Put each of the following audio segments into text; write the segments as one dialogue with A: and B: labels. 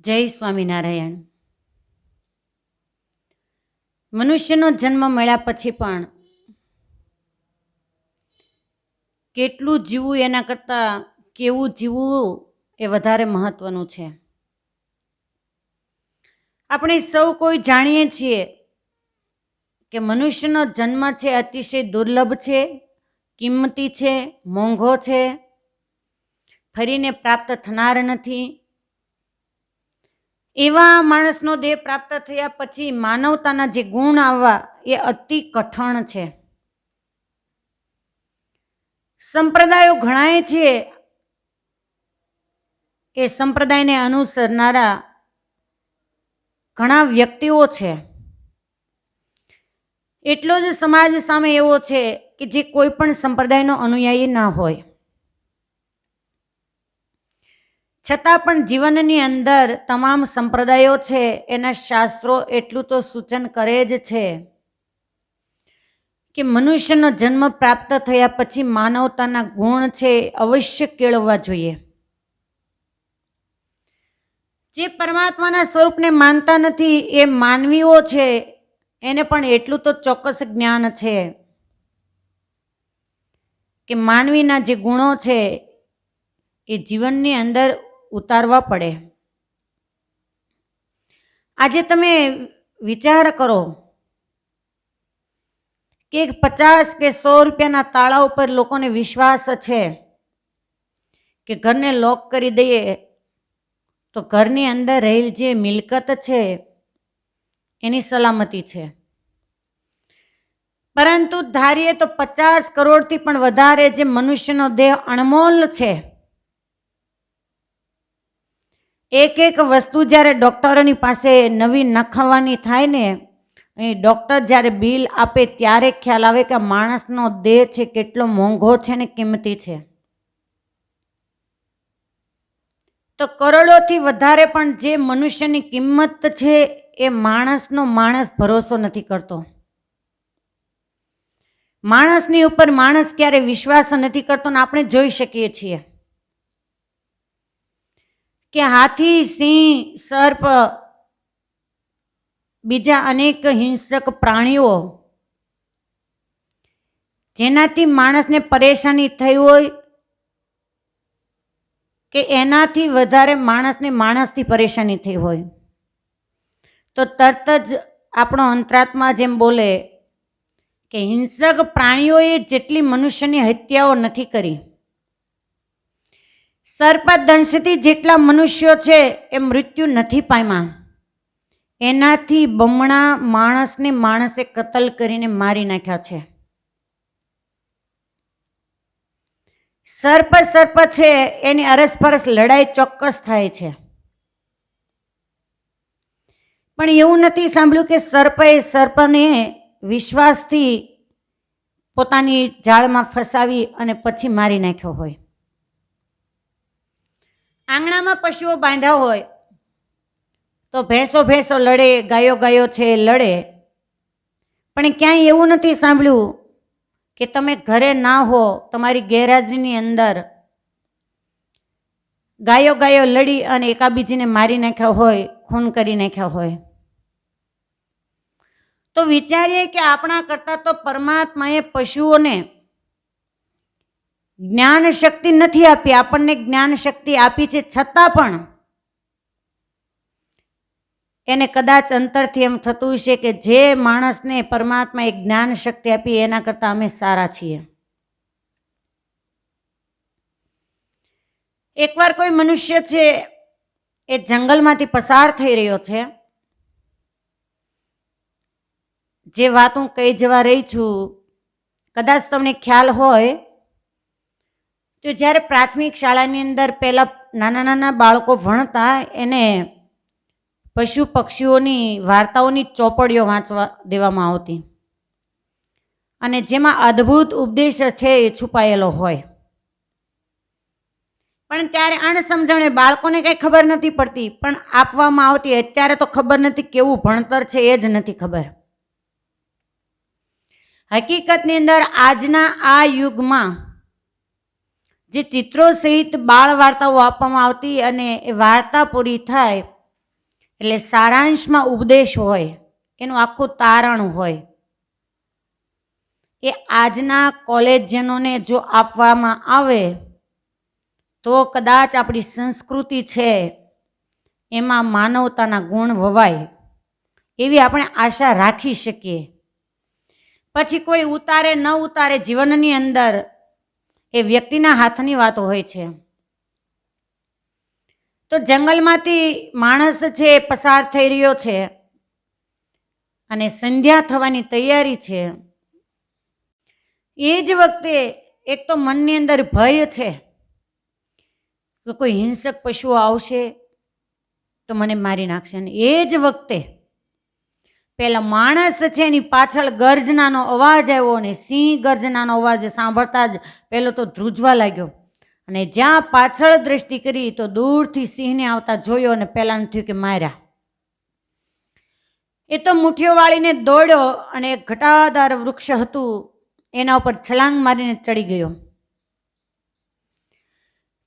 A: જય સ્વામિનારાયણ. મનુષ્યનો જન્મ મળ્યા પછી પણ કેટલું જીવવું એના કરતાં કેવું જીવવું એ વધારે મહત્વનું છે. આપણે સૌ કોઈ જાણીએ છીએ કે મનુષ્યનો જન્મ છે અતિશય દુર્લભ છે, કિંમતી છે, મોંઘો છે, ફરીને પ્રાપ્ત થનાર નથી. એવા માણસનો દેહ પ્રાપ્ત થયા પછી માનવતાના જે ગુણ આવવા એ અતિ કઠણ છે. સંપ્રદાયો ઘણાય છે. એ સંપ્રદાયને અનુસરનારા ઘણા વ્યક્તિઓ છે. એટલો જ સમાજ સામે એવો છે કે જે કોઈ પણ સંપ્રદાયનો અનુયાયી ના હોય. છતાં પણ જીવનની અંદર તમામ સંપ્રદાયો છે, એના શાસ્ત્રો એટલું તો સૂચન કરે જ છે કે મનુષ્યનો જન્મ પ્રાપ્ત થયા પછી માનવતાના ગુણ છે, અવશ્ય કેળવવા જોઈએ. જે પરમાત્માના સ્વરૂપને માનતા નથી, એ માનવીઓ છે, એને પણ એટલું તો ચોક્કસ જ્ઞાન છે કે માનવીના જે ગુણો છે, એ જીવનની અંદર ઉતારવા પડે. આજે તમે વિચાર કરો કે પચાસ કે સો રૂપિયાના તાળા ઉપર લોકોને વિશ્વાસ છે કે ઘરને લોક કરી દઈએ, તો ઘરની અંદર રહેલ જે મિલકત છે, એની સલામતી છે. પરંતુ ધારીએ તો પચાસ કરોડથી પણ વધારે જે મનુષ્યનો દેહ અણમોલ છે એક એક વસ્તુ જ્યારે ડૉક્ટરોની પાસે નવી નખાવાની થાય ને અહીં ડૉક્ટર જ્યારે બિલ આપે ત્યારે ખ્યાલ આવે કે માણસનો દેહ છે, કેટલો મોંઘો છે ને કિંમતી છે. તો કરોડોથી વધારે પણ જે મનુષ્યની કિંમત છે, એ માણસનો માણસ ભરોસો નથી કરતો. માણસની ઉપર માણસ ક્યારે વિશ્વાસ નથી કરતો ને આપણે જોઈ શકીએ છીએ. કે હાથી, સિંહ, સર્પ, બીજા અનેક હિંસક પ્રાણીઓ જેનાથી માણસને પરેશાની થઈ હોય કે એનાથી વધારે માણસને માણસથી પરેશાની થઈ હોય. તો તરત જ આપણો અંતરાત્મા જેમ બોલે કે હિંસક પ્રાણીઓએ જેટલી મનુષ્યની હત્યાઓ નથી કરી સર્પદંશથી જેટલા મનુષ્યો છે એ મૃત્યુ નથી પામ્યા. એનાથી બમણા માણસને માણસે કતલ કરીને મારી નાખ્યા છે. સર્પ સર્પ છે, એની અરસપરસ લડાઈ ચોક્કસ થાય છે. પણ એવું નથી સાંભળ્યું કે સર્પે સર્પને વિશ્વાસથી પોતાની જાળમાં ફસાવી અને પછી મારી નાખ્યો હોય. આંગણામાં પશુઓ બાંધ્યા હોય, તો ભેંસો ભેંસો લડે, ગાયો ગાયો છે લડે. પણ ક્યાંય એવું નથી સાંભળ્યું કે તમે ઘરે ના હો, તમારી ગેરહાજરીની અંદર ગાયો ગાયો લડી અને એકાબીજીને મારી નાખ્યા હોય, ખૂન કરી નાખ્યા હોય. તો વિચારીએ કે આપણા કરતાં તો પરમાત્માએ પશુઓને જ્ઞાન શક્તિ નથી આપી, આપણને જ્ઞાન શક્તિ આપી છે છતાં પણ એને કદાચ અંતરથી એમ થતું હશે કે જે માણસને પરમાત્માએ જ્ઞાન શક્તિ આપી, એના કરતાં અમે સારા છીએ. એકવાર કોઈ મનુષ્ય છે, એ જંગલમાંથી પસાર થઈ રહ્યો છે, જે વાત હું કહી જવા રહી છું, કદાચ તમને ખ્યાલ હોય તો જ્યારે પ્રાથમિક શાળાની અંદર પહેલાં નાના નાના બાળકો ભણતા, એને પશુ પક્ષીઓની વાર્તાઓની ચોપડીઓ વાંચવા દેવામાં આવતી. અને જેમાં અદ્ભુત ઉપદેશ છે એ છુપાયેલો હોય. પણ ત્યારે અણસમજણે બાળકોને કંઈ ખબર નથી પડતી, પણ આપવામાં આવતી, અત્યારે તો ખબર નથી કેવું ભણતર છે એ જ નથી ખબર. હકીકતની અંદર આજના આ યુગમાં જે ચિત્રો સહિત બાળ વાર્તાઓ આપવામાં આવતી અને એ વાર્તા પૂરી થાય, એટલે સારાંશમાં ઉપદેશ હોય, એનું આખું તારણ હોય. એ આજના કોલેજનોને જો આપવામાં આવે, તો કદાચ આપણી સંસ્કૃતિ છે, એમાં માનવતાના ગુણ વવાય, એવી આપણે આશા રાખી શકીએ. પછી કોઈ ઉતારે ન ઉતારે જીવનની અંદર એ વ્યક્તિના હાથની વાતો હોય છે. તો જંગલમાંથી માણસ છે એ પસાર થઈ રહ્યો છે અને સંધ્યા થવાની તૈયારી છે, એ જ વખતે એક તો મનની અંદર ભય છે કે કોઈ હિંસક પશુઓ આવશે તો મને મારી નાખશે. અને એ જ વખતે પેલા માણસ છે એની પાછળ ગર્જનાનો અવાજ આવ્યો અને સિંહ ગર્જનાનો અવાજ સાંભળતા જ પેલો તો ધ્રુજવા લાગ્યો. અને જ્યાં પાછળ દ્રષ્ટિ કરી તો દૂરથી સિંહને આવતા જોયો અને પહેલાને થયું કે માર્યા. એ તો મુઠ્ઠીઓ વાળીને દોડ્યો અને એક ઘટાદાર વૃક્ષ હતું. એના ઉપર છલાંગ મારીને ચડી ગયો.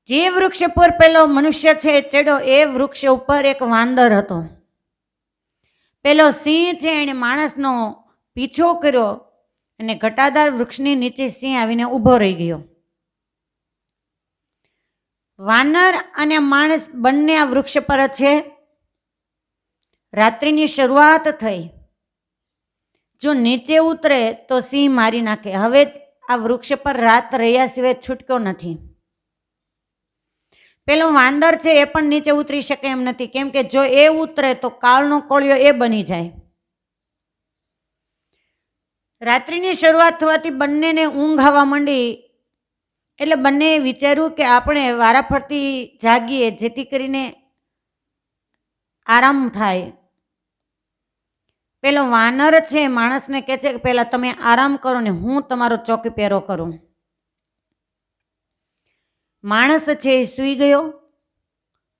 A: જે વૃક્ષ પર પેલો મનુષ્ય છે ચડ્યો, એ વૃક્ષ ઉપર એક વાંદર હતો. પેલો સિંહ છે એણે માણસનો પીછો કર્યો અને ઘટાદાર વૃક્ષની નીચે સિંહ આવીને ઊભો રહી ગયો. વાનર અને માણસ બંને આ વૃક્ષ પર છે. રાત્રિની શરૂઆત થઈ. જો નીચે ઉતરે તો સિંહ મારી નાખે. હવે આ વૃક્ષ પર રાત રહ્યા સિવાય છૂટક્યો નથી. પેલો વાંદર છે એ પણ નીચે ઉતરી શકે એમ નથી. કેમ કે જો એ ઉતરે તો કાળનો કોળિયો એ બની જાય. રાત્રિની શરૂઆત થવાથી બંનેને ઊંઘ આવવા માંડી. એટલે બંને વિચાર્યું કે આપણે વારાફરતી જાગીએ, જેથી કરીને આરામ થાય. પેલો વાનર છે, માણસને કહે છે કે પહેલાં તમે આરામ કરો ને હું તમારો ચોકી પહેરો કરું. માણસ છે એ સૂઈ ગયો,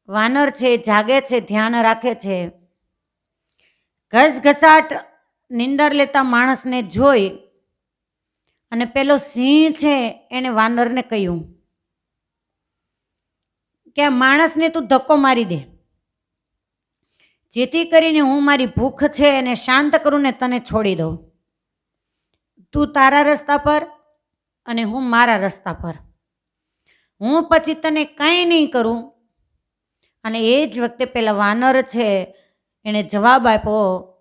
A: વાનર છે જાગે છે, ધ્યાન રાખે છે. ઘસઘસાટ નિંદર લેતા માણસને જોઈ અને પેલો સિંહ છે એણે વાનરને કહ્યું કે આ માણસને તું ધક્કો મારી દે. જેથી કરીને હું મારી ભૂખ છે એને શાંત કરું ને તને છોડી દઉં. તું તારા રસ્તા પર અને હું મારા રસ્તા પર. હું પછી તને કાંઈ નહીં કરું? અને એ જ વખતે પેલા વાનર છે, એણે જવાબ આપ્યો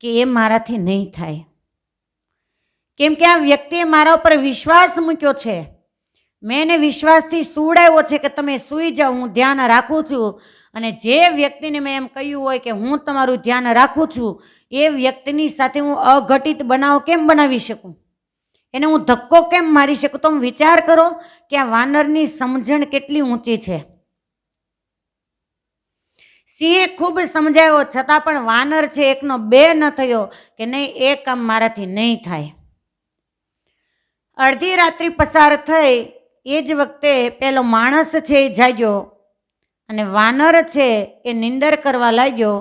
A: કે એ મારાથી નહીં થાય. કેમ કે આ વ્યક્તિએ મારા ઉપર વિશ્વાસ મૂક્યો છે. મેં એને વિશ્વાસથી સુવડાવ્યો છે કે તમે સૂઈ જાઓ, હું ધ્યાન રાખું છું. અને જે વ્યક્તિને મેં એમ કહ્યું હોય કે હું તમારું ધ્યાન રાખું છું, એ વ્યક્તિની સાથે હું અઘટિત બનાવ કેમ બનાવી શકું? એને હું ધક્કો કેમ મારી શકું? તો હું વિચાર કરો કે આ વાનરની સમજણ કેટલી ઊંચી છે. સિંહે ખૂબ સમજાયો છતાં પણ વાનર છે એકનો બે ન થયો કે નહીં, એ કામ મારાથી નહીં થાય. અડધી રાત્રિ પસાર થઈ, એ જ વખતે પેલો માણસ છે એ જાગ્યો અને વાનર છે એ નિંદર કરવા લાગ્યો.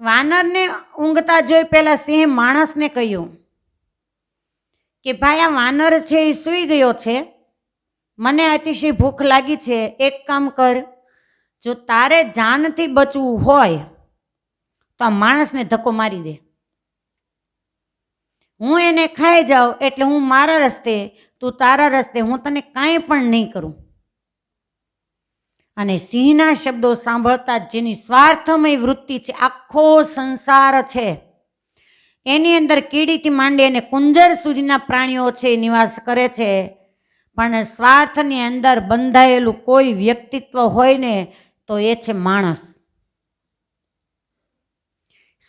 A: વાનરને ઊંઘતા જોઈ પહેલાં સિંહે માણસને કહ્યું કે ભાઈ, આ વાનર છે એ સૂઈ ગયો છે. મને અતિશય ભૂખ લાગી છે. એક કામ કર, જો તારે જાનથી બચવું હોય, તો આ માણસને ધક્કો મારી દે. હું એને ખાઈ જાઉં એટલે હું મારા રસ્તે, તું તારા રસ્તે, હું તને કાંઈ પણ નહીં કરું. અને સિંહના શબ્દો સાંભળતા જેની સ્વાર્થમય વૃત્તિ છે, આખો સંસાર છે. એની અંદર કીડીથી માંડી અને કુંજર સુધીના પ્રાણીઓ છે, એ નિવાસ કરે છે. પણ સ્વાર્થની અંદર બંધાયેલું કોઈ વ્યક્તિત્વ હોય ને, તો એ છે માણસ.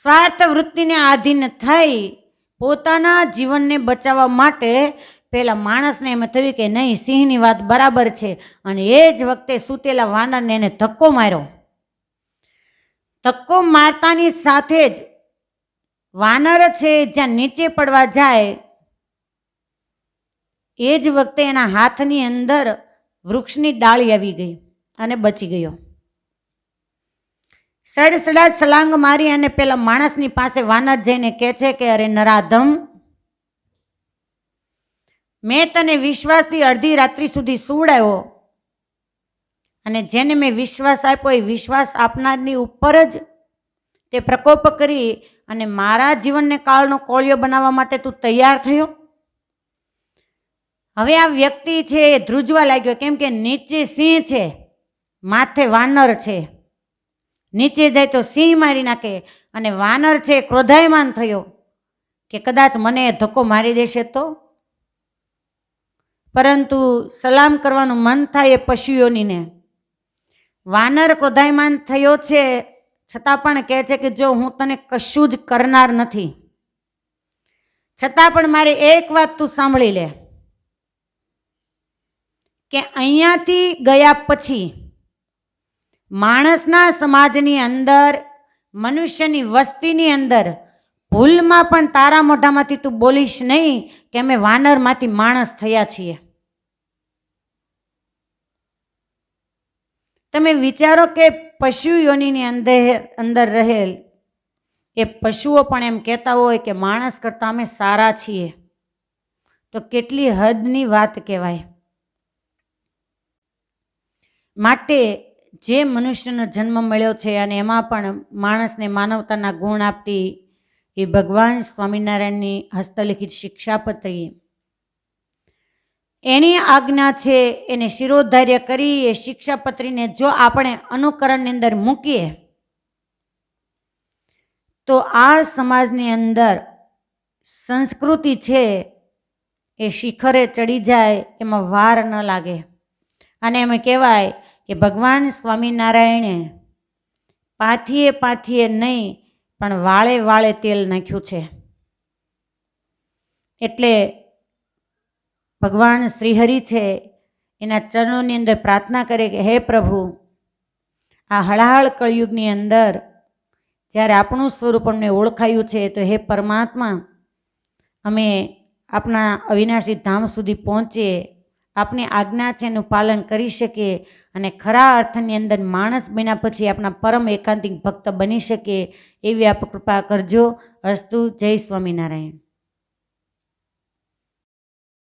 A: સ્વાર્થ વૃત્તિને આધીન થઈ પોતાના જીવનને બચાવવા માટે પેલા માણસને એમ થયું કે નહીં, સિંહની વાત બરાબર છે. અને એ જ વખતે સૂતેલા વાનરને એને ધક્કો માર્યો. ધક્કો મારતાની સાથે જ વાનર છે, જ્યાં નીચે પડવા જાય, એ જ વખતે એના હાથની અંદર વૃક્ષની ડાળી આવી ગઈ અને બચી ગયો. સડસડા સલાંગ મારી અને પેલા માણસની પાસે વાનર જઈને કહે છે કે, અરે નરાધમ, મેં તને વિશ્વાસથી અડધી રાત્રિ સુધી સુવડાવ્યો અને જેને મેં વિશ્વાસ આપ્યો એ વિશ્વાસ આપનારની ઉપર જ તે પ્રકોપ કરી અને મારા જીવનને કાળનો કોળિયો બનાવવા માટે તું તૈયાર થયો? હવે આ વ્યક્તિ છે એ ધ્રુજવા લાગ્યો, કેમ કે નીચે સિંહ છે, માથે વાનર છે. નીચે જાય તો સિંહ મારી નાખે અને વાનર છે ક્રોધાયમાન થયો કે કદાચ મને ધક્કો મારી દેશે તો? પરંતુ સલામ કરવાનું મન થાય એ પશુઓનીને. વાનર ક્રોધાયમાન થયો છે છતાં પણ કહે છે કે જો હું તને કશું જ કરનાર નથી, છતાં પણ મારી એક વાત તું સાંભળી લે. કે અહીંયાથી ગયા પછી માણસના સમાજની અંદર, મનુષ્યની વસ્તીની અંદર ભૂલમાં પણ તારા મોઢામાંથી તું બોલીશ નહીં કે અમે વાનરમાંથી માણસ થયા છીએ. તમે વિચારો કે પશુ યોનિની અંદર અંદર રહેલ, એ પશુઓ પણ એમ કહેતા હોય કે માણસ કરતાં અમે સારા છીએ. તો કેટલી હદની વાત કહેવાય? માટે જે મનુષ્યનો જન્મ મળ્યો છે અને એમાં પણ માણસને માનવતાના ગુણ આપતી એ ભગવાન સ્વામિનારાયણની હસ્તલિખિત શિક્ષાપત્રી એની આજ્ઞા છે, એને શિરોધાર્ય કરી, એ શિક્ષાપત્રીને જો આપણે અનુકરણની અંદર મૂકીએ, તો આ સમાજની અંદર સંસ્કૃતિ છે, એ શિખરે ચડી જાય, એમાં વાર ન લાગે. અને એમ કહેવાય કે ભગવાન સ્વામિનારાયણે પાથીએ પાથીએ નહીં, પણ વાળે વાળે તેલ નાખ્યું છે. એટલે ભગવાન શ્રીહરિ છે, એના ચરણોની અંદર પ્રાર્થના કરે કે, હે પ્રભુ, આ હળાહળ કળયુગની અંદર જ્યારે આપણું સ્વરૂપ અમને ઓળખાયું છે, તો હે પરમાત્મા, અમે આપણા અવિનાશી ધામ સુધી પહોંચીએ, આપની આજ્ઞા છે એનું પાલન કરી શકીએ અને ખરા અર્થની અંદર માણસ બન્યા પછી આપણા પરમ એકાંતિક ભક્ત બની શકીએ, એવી આપ કૃપા કરજો. અસ્તુ જય સ્વામિનારાયણ.